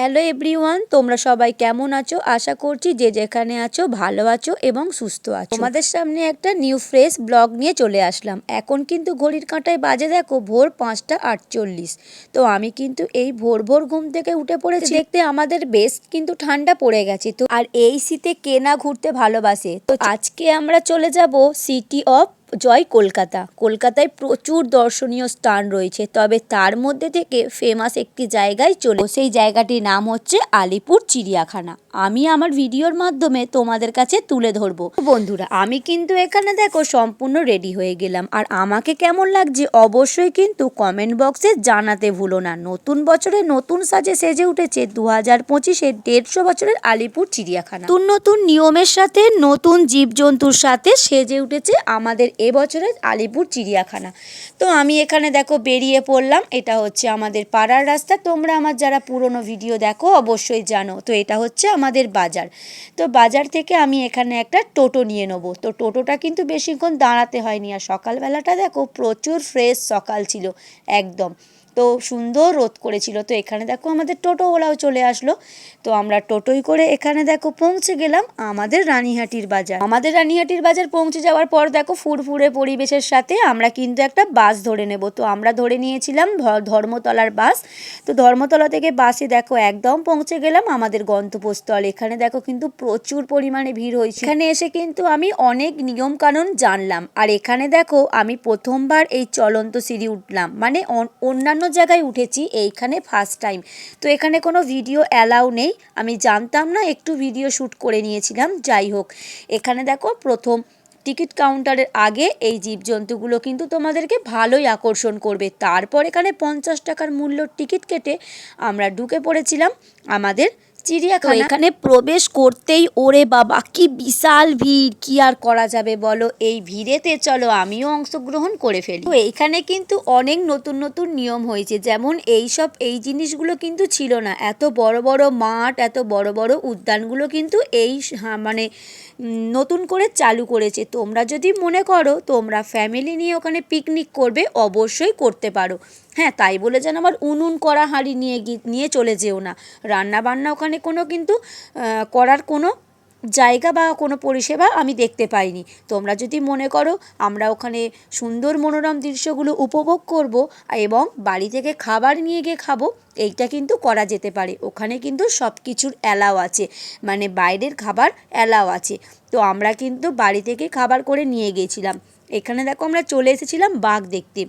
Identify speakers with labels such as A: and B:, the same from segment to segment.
A: Hello everyone তোমরা সবাই কেমন আছো? আশা করছি যে যেখানে আছো ভালো আছো এবং সুস্থ আছো। তোমাদের সামনে একটা নিউ ফ্রেশ ব্লগ নিয়ে চলে আসলাম। এখন কিন্তু ঘড়ির কাঁটায় বাজে দেখো, ভোর পাঁচটা আটচল্লিশ। তো আমি কিন্তু এই ভোর ভোর ঘুম থেকে উঠে পড়েছি। দেখতে আমাদের বেশ কিন্তু ঠান্ডা পড়ে গেছে। তো আর এই শীতে কে না ঘুরতে ভালোবাসে? তো আজকে আমরা চলে যাব সিটি অফ জয় কলকাতা। কলকাতায় প্রচুর দর্শনীয় স্থান রয়েছে, তবে তার মধ্যে থেকে ফেমাস একটি জায়গায় চলে সেই জায়গাটির নাম হচ্ছে আলিপুর চিড়িয়াখানা। আমি আমার ভিডিওর মাধ্যমে তোমাদের কাছে তুলে ধরবো। বন্ধুরা, আমি কিন্তু এখানে দেখো সম্পূর্ণ রেডি হয়ে গেলাম। আর আমাকে কেমন লাগছে অবশ্যই কিন্তু কমেন্ট বক্সে জানাতে ভুলো না। নতুন বছরে নতুন সাজে সেজে উঠেছে দু হাজার পঁচিশে দেড়শো বছরের আলিপুর চিড়িয়াখানা। নতুন নতুন নিয়মের সাথে নতুন জীবজন্তুর সাথে সেজে উঠেছে আমাদের এবছরের আলিপুর চিড়িয়াখানা। তো আমি এখানে দেখো বেরিয়ে পড়লাম, এটা হচ্ছে আমাদের পাড়ার রাস্তা। তোমরা আমার যারা পুরনো ভিডিও দেখো অবশ্যই জানো, তো এটা হচ্ছে আমাদের বাজার। তো বাজার থেকে আমি এখানে একটা টোটো নিয়ে নেব। তো টোটোটা কিন্তু বেশিক্ষণ দাঁড়াতে হয়নি, আর সকালবেলাটা দেখো প্রচুর ফ্রেশ সকাল ছিল, একদম। তো সুন্দর রোদ করেছিল। তো এখানে দেখো আমাদের টোটোওয়ালাও চলে আসলো। তো আমরা টোটোই করে এখানে দেখো পৌঁছে গেলাম আমাদের রানীহাটির বাজার। আমাদের রানীহাটির বাজার পৌঁছে যাওয়ার পর দেখো ফুরফুরে পরিবেশের সাথে আমরা কিন্তু একটা বাস ধরে নেব। তো আমরা ধরে নিয়েছিলাম ধর্মতলার বাস। তো ধর্মতলা থেকে বাসে দেখো একদম পৌঁছে গেলাম আমাদের গন্তব্যস্থল। এখানে দেখো কিন্তু প্রচুর পরিমাণে ভিড় হয়েছে। এখানে এসে কিন্তু আমি অনেক নিয়ম কানুন জানলাম। আর এখানে দেখো আমি প্রথমবার এই চলন্ত সিঁড়ি উঠলাম। মানে অন্যান্য জায়গায় উঠেছি, এইখানে ফার্স্ট টাইম তো এখানে কোনো ভিডিও অ্যালাউ নেই। আমি জানতাম না, একটু ভিডিও শ্যুট করে নিয়েছিলাম, যাই হোক। এখানে দেখো, প্রথম টিকিট কাউন্টারের আগে এই জীবজন্তুগুলো কিন্তু তোমাদেরকে ভালোই আকর্ষণ করবে। তারপর এখানে পঞ্চাশ টাকার মূল্য টিকিট কেটে আমরা ঢুকে পড়েছিলাম আমাদের চিড়িয়াখানা। এখানে প্রবেশ করতেই, ওরে বাবা, কি বিশাল ভিড়। কি আর করা যাবে বলো? এই ভিড়েতে চলো, আমিও অংশগ্রহণ করে ফেলি। তো এইখানে কিন্তু অনেক নতুন নতুন নিয়ম হয়েছে। যেমন এই সব এই জিনিসগুলো কিন্তু ছিল না। এত বড় বড় মাঠ, এত বড় বড় উদ্যানগুলো কিন্তু এই মানে নতুন করে চালু করেছে। তোমরা যদি মনে করো, তোমরা ফ্যামিলি নিয়ে ওখানে পিকনিক করবে, অবশ্যই করতে পারো। হ্যাঁ তাই বলে যেন আবার উনুন করা হাঁড়ি নিয়ে নিয়ে চলে যেও না। রান্না বান্না ওখানে কোনো কিন্তু করার কোনো জায়গা বা কোনো পরিষেবা আমি দেখতে পাইনি। তোমরা যদি মনে করো, আমরা ওখানে সুন্দর মনোরম দৃশ্যগুলো উপভোগ করব এবং বাড়ি থেকে খাবার নিয়ে গিয়ে খাব, এইটা কিন্তু করা যেতে পারে। ওখানে কিন্তু সব কিছুর অ্যালাও আছে মানে বাইরের খাবার অ্যালাও আছে। তো আমরা কিন্তু বাড়ি থেকে খাবার করে নিয়ে গিয়েছিলাম। এখানে দেখো আমরা চলে এসেছিলাম বাঘ দেখতে।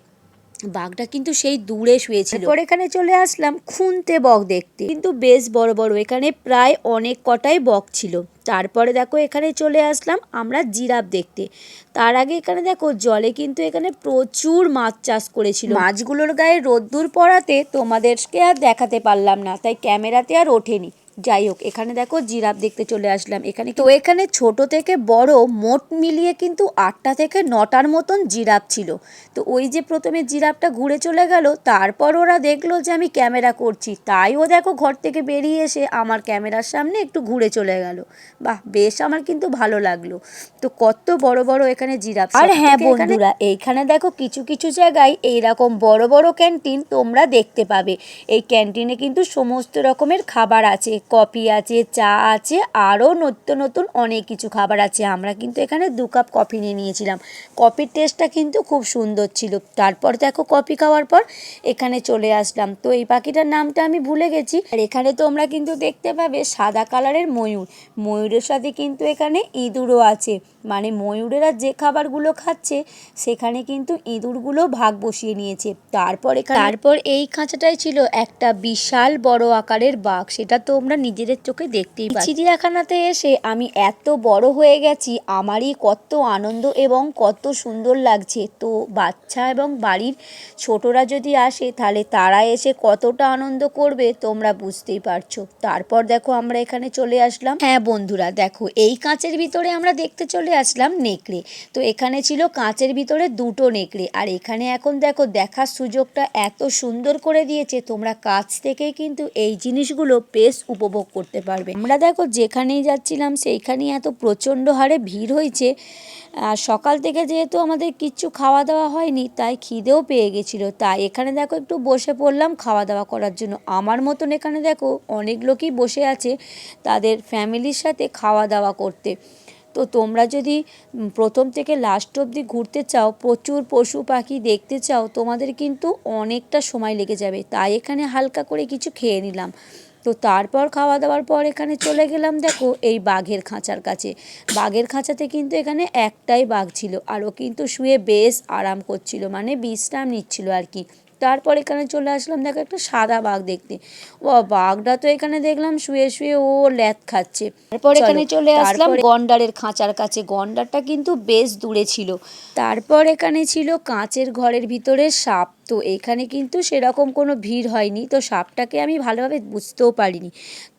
A: বাঘটা কিন্তু সেই দূরে শুয়েছিল। পরে এখানে চলে আসলাম খুনতে বক দেখতে। কিন্তু বেশ বড় বড় এখানে প্রায় অনেক কটাই বক ছিল। তারপরে দেখো এখানে চলে আসলাম আমরা জিরাফ দেখতে। তার আগে এখানে দেখো জলে কিন্তু এখানে প্রচুর মাছ চাষ করেছিল। মাছগুলোর গায়ে রোদ্দুর পড়াতে তোমাদেরকে আর দেখাতে পারলাম না তাই ক্যামেরাতে আর ওঠেনি। যাই হোক এখানে দেখো জিরাফ দেখতে চলে আসলাম। এখানে তো এখানে ছোট থেকে বড় মোট মিলিয়ে কিন্তু আটটা থেকে নটার মতন জিরাফ ছিল। তো ওই যে প্রথমে জিরাফটা ঘুরে চলে গেল তারপর ওরা দেখল যে আমি ক্যামেরা করছি। তাই ও দেখো ঘর থেকে বেরিয়ে এসে আমার ক্যামেরার সামনে একটু ঘুরে চলে গেল। বাহ বেশ আমার কিন্তু ভালো লাগল। তো কত বড় বড় এখানে জিরাফ। আর হ্যাঁ বন্ধুরা এইখানে দেখো কিছু কিছু জায়গায় এইরকম বড় বড় ক্যান্টিন তোমরা দেখতে পাবে। এই ক্যান্টিনে কিন্তু সমস্ত রকমের খাবার আছে। কফি আছে, চা আছে, আরও নতুন নতুন অনেক কিছু খাবার আছে। আমরা কিন্তু এখানে দু কাপ কফি নিয়ে নিয়েছিলাম। কফির টেস্টটা কিন্তু খুব সুন্দর ছিল। তারপর দেখো কফি খাওয়ার পর এখানে চলে আসলাম। তো এই পাখিটার নামটা আমি ভুলে গেছি। আর এখানে তোমরা কিন্তু দেখতে পাবে সাদা কালারের ময়ূর। ময়ূরের সাথে কিন্তু এখানে ইঁদুরও আছে। মানে ময়ূরেরা যে খাবারগুলো খাচ্ছে সেখানে কিন্তু ইঁদুরগুলো ভাগ বসিয়ে নিয়েছে। তারপর তারপর এই খাঁচাটাই ছিল একটা বিশাল বড় আকারের বাঘ। সেটা তোমরা নিজেদের চোখে দেখতেই পাচ্ছ। চিড়িয়াখানাতে এসে আমি এত বড় হয়ে গেছি আমারই কত আনন্দ এবং কত সুন্দর লাগছে। তো বাচ্চা এবং বাড়ির ছোটরা যদি আসে তাহলে তারা এসে কতটা আনন্দ করবে তোমরা বুঝতেই পারছ। তারপর দেখো আমরা এখানে চলে আসলাম। হ্যাঁ বন্ধুরা দেখো এই কাঁচের ভিতরে আমরা দেখতে চলে আসলাম নেকড়ে। তো এখানে ছিল কাঁচের ভিতরে দুটো নেকড়ে। আর এখানে এখন দেখো, দেখার সুযোগটা এত সুন্দর করে দিয়েছে, তোমরা কাছ থেকেই কিন্তু এই জিনিসগুলো বেশ উপভোগ করতে পারবে। আমরা দেখো, যেখানেই যাচ্ছিলাম, সেইখানেই এত প্রচণ্ড হারে ভিড় হয়েছে। আর সকাল থেকে যেহেতু আমাদের কিচ্ছু খাওয়া দাওয়া হয়নি, তাই খিদেও পেয়ে গেছিল। তাই এখানে দেখো, একটু বসে পড়লাম খাওয়া দাওয়া করার জন্য। আমার মতন এখানে দেখো, অনেক লোকই বসে আছে তাদের ফ্যামিলির সাথে খাওয়া দাওয়া করতে। তো তোমরা যদি প্রথম থেকে লাস্ট অবধি ঘুরতে চাও, প্রচুর পশু পাখি দেখতে চাও, তোমাদের কিন্তু অনেকটা সময় লেগে যাবে। তাই এখানে হালকা করে কিছু খেয়ে নিলাম। তো তারপর খাওয়া দাওয়ার পর এখানে চলে গেলাম দেখো, এই বাঘের খাঁচার কাছে। বাঘের খাঁচাতে কিন্তু এখানে একটাই বাঘ ছিল, আর ও কিন্তু শুয়ে বেশ আরাম করছিল মানে বিশ্রাম নিচ্ছিল আর কি। তারপর এখানে চলে আসলাম দেখো একটা সাদা বাঘ দেখতে। ও বাঘটা তো এখানে দেখলাম শুয়ে শুয়ে ও ল্যাথ খাচ্ছে। তারপর এখানে চলে আসলাম গন্ডারের খাঁচার কাছে। গন্ডারটা কিন্তু বেশ দূরে ছিল। তারপর এখানে ছিল কাঁচের ঘরের ভিতরে সাপ। তো এখানে কিন্তু সেরকম কোনো ভিড় হয়নি। তো সাপটাকে আমি ভালোভাবে বুঝতেও পারিনি।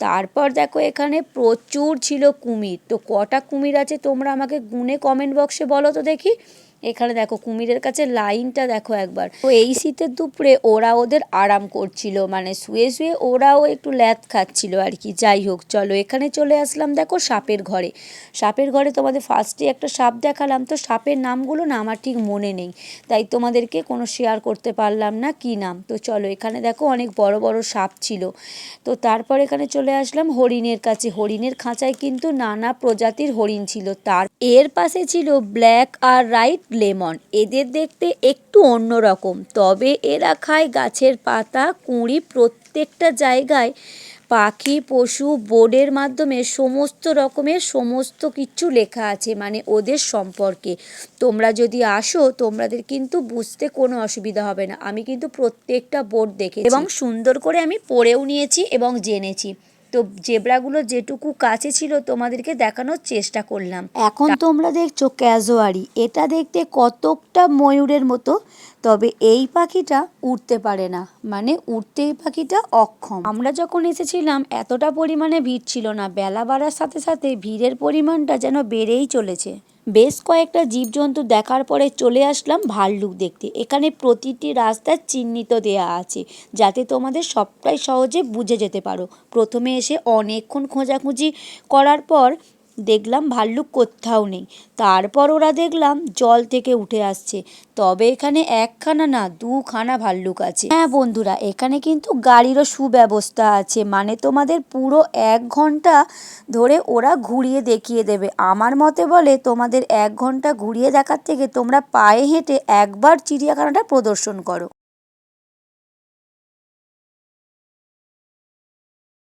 A: তারপর দেখো এখানে প্রচুর ছিল কুমির। তো কটা কুমির আছে তোমরা আমাকে গুনে কমেন্ট বক্সে বলো তো দেখি। এখানে দেখো কুমিরের কাছে লাইনটা দেখো একবার। তো এই শীতের দুপুরে ওরা ওদের আরাম করছিল। মানে শুয়ে শুয়ে ওরাও একটু ল্যাথ খাচ্ছিল আর কি। যাই হোক, চলো এখানে চলে আসলাম দেখো সাপের ঘরে। সাপের ঘরে তোমাদের ফার্স্টে একটা সাপ দেখালাম। তো সাপের নামগুলো না আমার ঠিক মনে নেই। তাই তোমাদেরকে কোনো শেয়ার করতে পারলাম না কি নাম? তো চলো, এখানে দেখো অনেক বড় বড় সাপ ছিল। তো তারপর এখানে চলে আসলাম হরিণের কাছে। হরিণের খাঁচায় কিন্তু নানা প্রজাতির হরিণ ছিল। তার, এর পাশে ছিল ব্ল্যাক আর রাইট লেমন। এদের দেখতে একটু অন্য রকম। তবে এরা খায় গাছের পাতা, কুঁড়ি প্রত্যেকটা জায়গায় পাখি, পশু, বোর্ডের মাধ্যমে সমস্ত রকমের সমস্ত কিছু লেখা আছে মানে ওদের সম্পর্কে। তোমরা যদি আসো, তোমাদের কিন্তু বুঝতে কোনো অসুবিধা হবে না। আমি কিন্তু প্রত্যেকটা বোর্ড দেখে এবং সুন্দর করে আমি পড়েও নিয়েছি এবং জেনেছি। তো জেব্রাগুলো যেটুকু কাছে ছিল তোমাদেরকে দেখানোর চেষ্টা করলাম। এখন তোমরা দেখছ ক্যাজোয়ারি। এটা দেখতে কতকটা ময়ূরের মতো, তবে এই পাখিটা উঠতে পারে না। মানে উঠতে এই পাখিটা অক্ষম। আমরা যখন এসেছিলাম, এতটা পরিমাণে ভিড় ছিল না। বেলা বাড়ার সাথে সাথে ভিড়ের পরিমাণটা যেন বেড়েই চলেছে। বেশ কয়েকটা জীবজন্তু দেখার পরে চলে আসলাম ভাল্লুক দেখতে। এখানে প্রতিটি রাস্তা চিহ্নিত দেয়া আছে, যাতে তোমাদের সবটাই সহজে বুঝে যেতে পারো। প্রথমে এসে অনেকক্ষণ খোঁজাখুঁজি করার পর দেখলাম ভাল্লুক কোথাও নেই। তারপর ওরা দেখলাম জল থেকে উঠে আসছে। তবে এখানে একখানা না, দুখানা ভাল্লুক আছে। হ্যাঁ বন্ধুরা, এখানে কিন্তু গাড়িরও সুব্যবস্থা আছে। মানে তোমাদের পুরো এক ঘণ্টা ধরে ওরা ঘুরিয়ে দেখিয়ে দেবে। আমার মতে বলে তোমাদের এক ঘণ্টা ঘুরিয়ে দেখার থেকে তোমরা পায়ে হেঁটে একবার চিড়িয়াখানাটা প্রদর্শন করো।